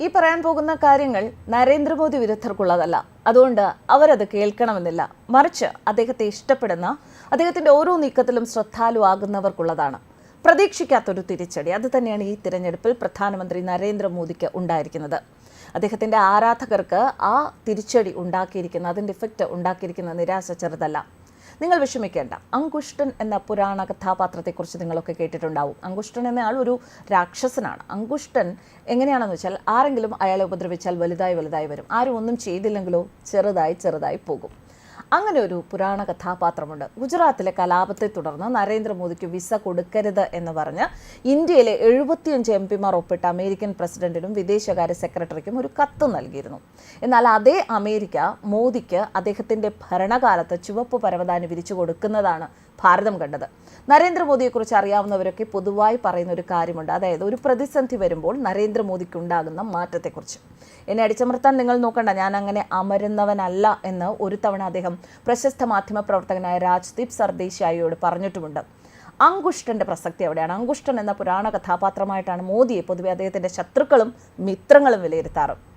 ഈ പറയാൻ പോകുന്ന കാര്യങ്ങൾ നരേന്ദ്രമോദി വിരുദ്ധർക്കുള്ളതല്ല. അതുകൊണ്ട് അവരത് കേൾക്കണമെന്നില്ല. മറിച്ച് അദ്ദേഹത്തെ ഇഷ്ടപ്പെടുന്ന അദ്ദേഹത്തിന്റെ ഓരോ നീക്കത്തിലും ശ്രദ്ധാലുവാകുന്നവർക്കുള്ളതാണ് പ്രതീക്ഷിക്കാത്തൊരു തിരിച്ചടി. അത് തന്നെയാണ് ഈ തിരഞ്ഞെടുപ്പിൽ പ്രധാനമന്ത്രി നരേന്ദ്രമോദിക്ക് ഉണ്ടായിരിക്കുന്നത്. അദ്ദേഹത്തിന്റെ ആരാധകർക്ക് ആ തിരിച്ചടി ഉണ്ടാക്കിയിരിക്കുന്ന അതിന്റെ ഇഫക്റ്റ് ഉണ്ടാക്കിയിരിക്കുന്ന നിരാശ ചെറുതല്ല. നിങ്ങൾ വിഷമിക്കേണ്ട. അങ്കുഷ്ടൻ എന്ന പുരാണ കഥാപാത്രത്തെക്കുറിച്ച് നിങ്ങളൊക്കെ കേട്ടിട്ടുണ്ടാവും. അങ്കുഷ്ടൻ എന്ന ആൾ ഒരു രാക്ഷസനാണ്. അങ്കുഷ്ടൻ എങ്ങനെയാണെന്ന് വെച്ചാൽ ആരെങ്കിലും അയാളെ ഉപദ്രവിച്ചാൽ വലുതായി വലുതായി വരും. ആരും ഒന്നും ചെയ്തില്ലെങ്കിലോ ചെറുതായി ചെറുതായി പോകും. അങ്ങനെ ഒരു പുരാണ കഥാപാത്രമുണ്ട്. ഗുജറാത്തിലെ കലാപത്തെ തുടർന്ന് നരേന്ദ്രമോദിക്ക് വിസ കൊടുക്കരുത് എന്ന് പറഞ്ഞ് ഇന്ത്യയിലെ എഴുപത്തിയഞ്ച് എം പിമാർ ഒപ്പിട്ട അമേരിക്കൻ പ്രസിഡന്റിനും വിദേശകാര്യ സെക്രട്ടറിക്കും ഒരു കത്ത് നൽകിയിരുന്നു. എന്നാൽ അതേ അമേരിക്ക മോദിക്ക് അദ്ദേഹത്തിന്റെ ഭരണകാലത്ത് ചുവപ്പ് പരവതാനി വിരിച്ചു കൊടുക്കുന്നതാണ് ഭാരതം കണ്ടത്. നരേന്ദ്രമോദിയെക്കുറിച്ച് അറിയാവുന്നവരൊക്കെ പൊതുവായി പറയുന്ന ഒരു കാര്യമുണ്ട്. അതായത് ഒരു പ്രതിസന്ധി വരുമ്പോൾ നരേന്ദ്രമോദിക്ക് ഉണ്ടാകുന്ന മാറ്റത്തെക്കുറിച്ച്. എന്നെ അടിച്ചമർത്താൻ നിങ്ങൾ നോക്കണ്ട. ഞാൻ അങ്ങനെ അമരുന്നവനല്ല എന്ന് ഒരു തവണ അദ്ദേഹം പ്രശസ്ത മാധ്യമ പ്രവർത്തകനായ രാജ്ദീപ് സർദേശായിയോട് പറഞ്ഞിട്ടുമുണ്ട്. അങ്കുഷ്ടന്റെ പ്രസക്തി എവിടെയാണ്? അങ്കുഷ്ടൻ എന്ന പുരാണ കഥാപാത്രമായിട്ടാണ് മോദിയെ പൊതുവെ അദ്ദേഹത്തിന്റെ ശത്രുക്കളും മിത്രങ്ങളും വിലയിരുത്താറ്.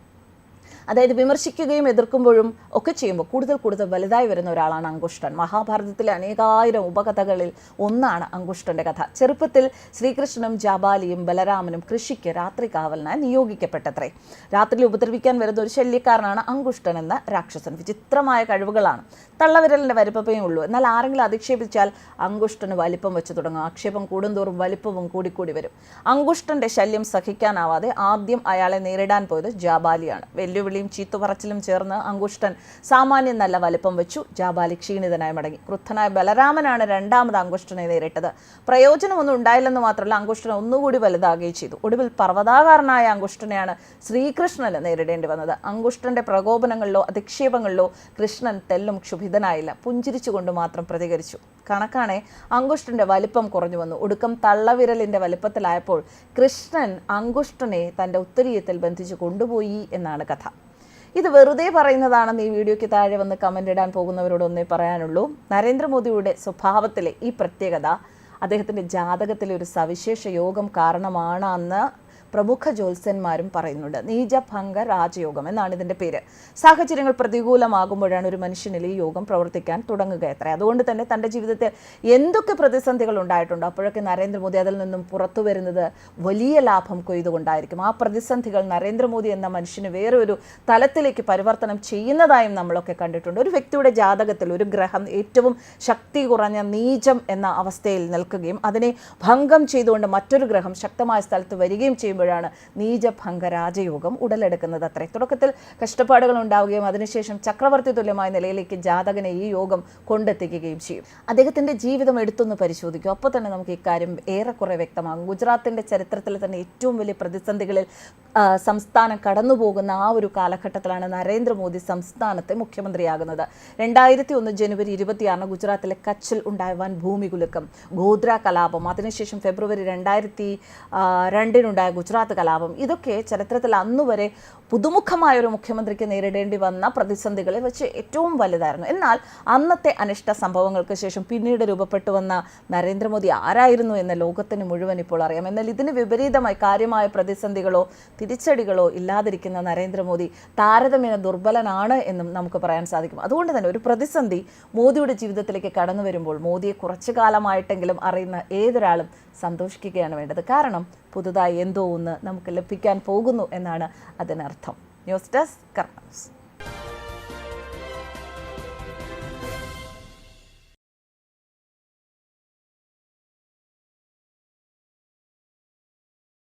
അതായത് വിമർശിക്കുകയും എതിർക്കുമ്പോഴും ഒക്കെ ചെയ്യുമ്പോൾ കൂടുതൽ കൂടുതൽ വലുതായി വരുന്ന ഒരാളാണ് അങ്കുഷ്ടൻ. മഹാഭാരതത്തിലെ അനേകായിരം ഉപകഥകളിൽ ഒന്നാണ് അങ്കുഷ്ടന്റെ കഥ. ചെറുപ്പത്തിൽ ശ്രീകൃഷ്ണനും ജാബാലിയും ബലരാമനും കൃഷിക്ക് രാത്രി കാവലിനായി നിയോഗിക്കപ്പെട്ടത്രേ. രാത്രിയിൽ ഉപദ്രവിക്കാൻ വരുന്ന ഒരു ശല്യക്കാരനാണ് അങ്കുഷ്ടൻ എന്ന രാക്ഷസൻ. വിചിത്രമായ കഴിവുകളാണ്. തള്ളവിരലിന്റെ വലിപ്പമേ ഉള്ളൂ. എന്നാൽ ആരെങ്കിലും അധിക്ഷേപിച്ചാൽ അങ്കുഷ്ടന് വലിപ്പം വെച്ച് തുടങ്ങും. ആക്ഷേപം കൂടുന്തോറും വലിപ്പവും കൂടിക്കൂടി വരും. അങ്കുഷ്ടന്റെ ശല്യം സഹിക്കാനാവാതെ ആദ്യം അയാളെ നേരിടാൻ പോയത് ജാബാലിയാണ്. വെല്ലുവിളിയും ചീത്തുപറച്ചിലും ചേർന്ന് അങ്കുഷ്ടൻ സാമാന്യം നല്ല വലിപ്പം വെച്ചു. ജാബാലി ക്ഷീണിതനായി മടങ്ങി. ക്രുദ്ധനായ ബലരാമനാണ് രണ്ടാമത് അങ്കുഷ്ടനെ നേരിട്ടത്. പ്രയോജനമൊന്നും ഉണ്ടായില്ലെന്ന് മാത്രമല്ല അങ്കുഷ്ടൻ ഒന്നുകൂടി വലുതാകുകയും ചെയ്തു. ഒടുവിൽ പർവതാകാരനായ അങ്കുഷ്ടനെയാണ് ശ്രീകൃഷ്ണന് നേരിടേണ്ടി വന്നത്. അങ്കുഷ്ടന്റെ പ്രകോപനങ്ങളിലോ അധിക്ഷേപങ്ങളിലോ കൃഷ്ണൻ തെല്ലും ക്ഷുഭിതനായില്ല. പുഞ്ചിരിച്ചുകൊണ്ട് മാത്രം പ്രതികരിച്ചു. കണക്കാണെ അങ്കുഷ്ടന്റെ വലിപ്പം കുറഞ്ഞു വന്നു. ഒടുക്കം തള്ളവിരലിന്റെ വലിപ്പത്തിലായപ്പോൾ കൃഷ്ണൻ അങ്കുഷ്ടനെ തന്റെ ഉത്തരീയത്തിൽ ബന്ധിച്ചു കൊണ്ടുപോയി എന്നാണ് കഥ. ഇത് വെറുതെ പറയുന്നതാണെന്ന് ഈ വീഡിയോയ്ക്ക് താഴെ വന്ന് കമന്റ് ഇടാൻ പോകുന്നവരോട് ഒന്നേ പറയാനുള്ളൂ. നരേന്ദ്രമോദിയുടെ സ്വഭാവത്തിലെ ഈ പ്രത്യേകത അദ്ദേഹത്തിന്റെ ജാതകത്തിലെ ഒരു സവിശേഷ യോഗം കാരണമാണ് അന്ന് പ്രമുഖ ജ്യോത്സ്യന്മാരും പറയുന്നുണ്ട്. നീചഭംഗ രാജയോഗം എന്നാണ് ഇതിന്റെ പേര്. സാഹചര്യങ്ങൾ പ്രതികൂലമാകുമ്പോഴാണ് ഒരു മനുഷ്യനിൽ ഈ യോഗം പ്രവർത്തിക്കാൻ തുടങ്ങുക എത്ര. അതുകൊണ്ട് തന്നെ തന്റെ ജീവിതത്തിൽ എന്തൊക്കെ പ്രതിസന്ധികൾ ഉണ്ടായിട്ടുണ്ടോ അപ്പോഴൊക്കെ നരേന്ദ്രമോദി അതിൽ നിന്നും പുറത്തു വരുന്നത് വലിയ ലാഭം കൊയ്തുകൊണ്ടായിരിക്കും. ആ പ്രതിസന്ധികൾ നരേന്ദ്രമോദി എന്ന മനുഷ്യന് വേറെ ഒരു തലത്തിലേക്ക് പരിവർത്തനം ചെയ്യുന്നതായും നമ്മളൊക്കെ കണ്ടിട്ടുണ്ട്. ഒരു വ്യക്തിയുടെ ജാതകത്തിൽ ഒരു ഗ്രഹം ഏറ്റവും ശക്തി കുറഞ്ഞ നീചം എന്ന അവസ്ഥയിൽ നിൽക്കുകയും അതിനെ ഭംഗം ചെയ്തുകൊണ്ട് മറ്റൊരു ഗ്രഹം ശക്തമായ സ്ഥലത്ത് വരികയും ചെയ്യുമ്പോഴാണ് നീചഭംഗ രാജയോഗം ഉടലെടുക്കുന്നത് അത്രേ. തുടക്കത്തിൽ കഷ്ടപ്പാടുകൾ ഉണ്ടാവുകയും അതിനുശേഷം ചക്രവർത്തി തുല്യമായ നിലയിലേക്ക് ജാതകനെ ഈ യോഗം കൊണ്ടെത്തിക്കുകയും ചെയ്യും. അദ്ദേഹത്തിന്റെ ജീവിതം എടുത്തൊന്ന് പരിശോധിക്കും. അപ്പോൾ തന്നെ നമുക്ക് ഇക്കാര്യം ഏറെക്കുറെ വ്യക്തമാകും. ഗുജറാത്തിന്റെ ചരിത്രത്തിൽ തന്നെ ഏറ്റവും വലിയ പ്രതിസന്ധികളിൽ സംസ്ഥാനം കടന്നുപോകുന്ന ആ ഒരു കാലഘട്ടത്തിലാണ് നരേന്ദ്രമോദി സംസ്ഥാനത്തെ മുഖ്യമന്ത്രിയാകുന്നത്. രണ്ടായിരത്തി ഒന്ന് ജനുവരി ഇരുപത്തിയാറിന് ഗുജറാത്തിലെ കച്ചിൽ ഉണ്ടായ വൻ ഭൂമികുലുക്കം ഗോദ്ര കലാപം. അതിനുശേഷം ഫെബ്രുവരി രണ്ടായിരത്തി രണ്ടിനുണ്ടായ ഗുജറാത്ത് കലാപം. ഇതൊക്കെ ചരിത്രത്തിൽ അന്നുവരെ പുതുമുഖമായ ഒരു മുഖ്യമന്ത്രിക്ക് നേരിടേണ്ടി വന്ന പ്രതിസന്ധികളെ വെച്ച് ഏറ്റവും വലുതായിരുന്നു. എന്നാൽ അന്നത്തെ അനിഷ്ട സംഭവങ്ങൾക്ക് ശേഷം പിന്നീട് രൂപപ്പെട്ടു വന്ന നരേന്ദ്രമോദി ആരായിരുന്നു എന്ന് ലോകത്തിന് മുഴുവൻ ഇപ്പോൾ അറിയാം. എന്നാൽ ഇതിന് വിപരീതമായി കാര്യമായ പ്രതിസന്ധികളോ തിരിച്ചടികളോ ഇല്ലാതിരിക്കുന്ന നരേന്ദ്രമോദി താരതമ്യേന ദുർബലനാണ് എന്നും നമുക്ക് പറയാൻ സാധിക്കും. അതുകൊണ്ട് തന്നെ ഒരു പ്രതിസന്ധി മോദിയുടെ ജീവിതത്തിലേക്ക് കടന്നു വരുമ്പോൾ മോദിയെ കുറച്ചു കാലമായിട്ടെങ്കിലും അറിയുന്ന ഏതൊരാളും സന്തോഷിക്കുകയാണ് വേണ്ടത്. കാരണം പുതുതായി എന്തോ ഒന്ന് നമുക്ക് ലഭിക്കാൻ പോകുന്നു എന്നാണ് അതിനർത്ഥം. ന്യൂസ് ഡെസ്ക് കർമ്മ